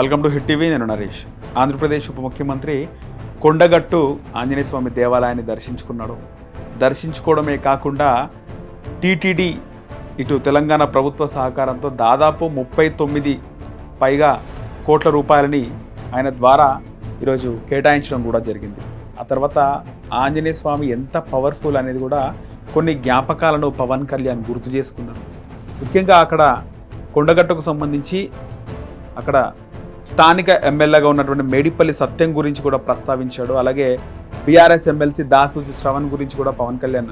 Welcome to hit TV నేను నరేష్. ఆంధ్రప్రదేశ్ ఉప ముఖ్యమంత్రి కొండగట్టు ఆంజనేయ స్వామి దేవాలయాన్ని దర్శించుకున్నాడు. దర్శించుకోవడమే కాకుండా టీటీడీ ఇటు తెలంగాణ ప్రభుత్వ సహకారంతో దాదాపు ముప్పై తొమ్మిది పైగా కోట్ల రూపాయలని ఆయన ద్వారా ఈరోజు కేటాయించడం కూడా జరిగింది. ఆ తర్వాత ఆంజనేయ స్వామి ఎంత పవర్ఫుల్ అనేది కూడా కొన్ని జ్ఞాపకాలను పవన్ కళ్యాణ్ గుర్తు చేసుకున్నారు ముఖ్యంగా అక్కడ కొండగట్టుకు సంబంధించి అక్కడ స్థానిక ఎమ్మెల్యేగా ఉన్నటువంటి మేడిపల్లి సత్యం గురించి కూడా ప్రస్తావించాడు. అలాగే బీఆర్ఎస్ ఎమ్మెల్సీ దాసు శ్రవణ్ గురించి కూడా పవన్ కళ్యాణ్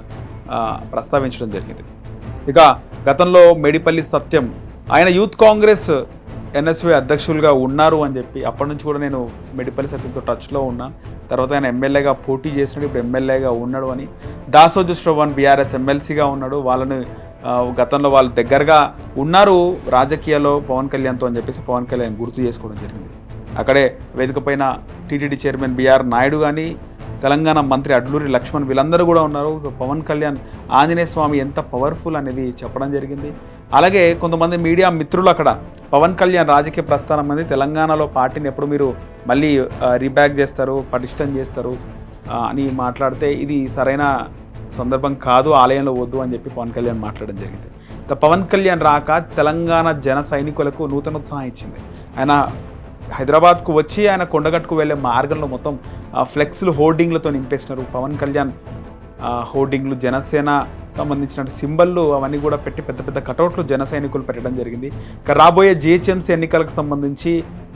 ప్రస్తావించడం జరిగింది. ఇక గతంలో మేడిపల్లి సత్యం ఆయన యూత్ కాంగ్రెస్ ఎన్ఎస్వి అధ్యక్షులుగా ఉన్నారు అని చెప్పి అప్పటి నుంచి కూడా నేను మేడిపల్లి సత్యంతో టచ్లో ఉన్నా. తర్వాత ఆయన ఎమ్మెల్యేగా పోటీ చేసినాడు ఇప్పుడు ఎమ్మెల్యేగా ఉన్నాడు అని. దాసోజు శ్రవణ్ బీఆర్ఎస్ ఎమ్మెల్సీగా ఉన్నాడు. వాళ్ళని గతంలో వాళ్ళు దగ్గరగా ఉన్నారు రాజకీయాల్లో పవన్ కళ్యాణ్తో అని చెప్పేసి పవన్ కళ్యాణ్ గుర్తు చేసుకోవడం జరిగింది. అక్కడే వేదిక పైన టీటీడీ చైర్మన్ బిఆర్ నాయుడు కానీ తెలంగాణ మంత్రి అడ్లూరి లక్ష్మణ్ వీళ్ళందరూ కూడా ఉన్నారు. పవన్ కళ్యాణ్ ఆంజనేయ స్వామి ఎంత పవర్ఫుల్ అనేది చెప్పడం జరిగింది. అలాగే కొంతమంది మీడియా మిత్రులు అక్కడ పవన్ కళ్యాణ్ రాజకీయ ప్రస్థానం అనేది తెలంగాణలో పార్టీని ఎప్పుడు మీరు మళ్ళీ రీబ్యాక్ చేస్తారు పటిష్టం చేస్తారు అని మాట్లాడితే ఇది సరైన సందర్భం కాదు ఆలయంలో వద్దు అని చెప్పి పవన్ కళ్యాణ్ మాట్లాడడం జరిగింది. పవన్ కళ్యాణ్ రాక తెలంగాణ జన సైనికులకు నూతన ఉత్సాహం ఇచ్చింది. ఆయన హైదరాబాద్కు వచ్చి ఆయన కొండగట్టుకు వెళ్ళే మార్గంలో మొత్తం ఆ, ఫ్లెక్స్లు హోర్డింగ్లతో నింపేసినారు. పవన్ కళ్యాణ్ హోర్డింగ్లు జనసేన సంబంధించిన సింబల్లు అవన్నీ కూడా పెట్టి పెద్ద పెద్ద కటౌట్లు జన సైనికులు పెట్టడం జరిగింది. రాబోయే జిహెచ్ఎంసీ ఎన్నికలకు సంబంధించి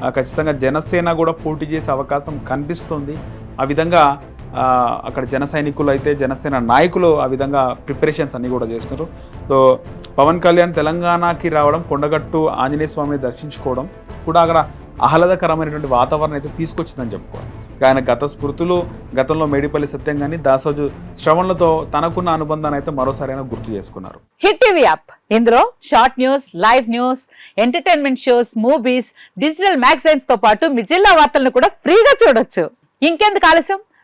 ఖచ్చితంగా జనసేన కూడా పోటీ చేసే అవకాశం కనిపిస్తుంది. ఆ విధంగా అక్కడ జన సైనికులు అయితే జనసేన నాయకులు ఆ విధంగా ప్రిపరేషన్స్ అన్నీ కూడా చేస్తున్నారు. సో పవన్ కళ్యాణ్ తెలంగాణకి రావడం కొండగట్టు ఆంజనేయ స్వామిని దర్శించుకోవడం కూడా అక్కడ ఆహ్లాదకరమైనటువంటి వాతావరణం అయితే తీసుకొచ్చిందని చెప్పుకోవాలి. ఆయన గత స్మృతులు గతంలో మేడిపల్లి సత్యం కానీ దాసోజు శ్రవణలతో తనకున్న అనుబంధాన్ని అయితే మరోసారి ఆయన గుర్తు చేసుకున్నారు. Hit TV app. ఇందులో short news live news entertainment shows movies digital మ్యాగజైన్స్తో పాటు మీ జిల్లా వార్తలను కూడా ఫ్రీగా చూడొచ్చు. ఇంకెందుకు ఆలస్యం?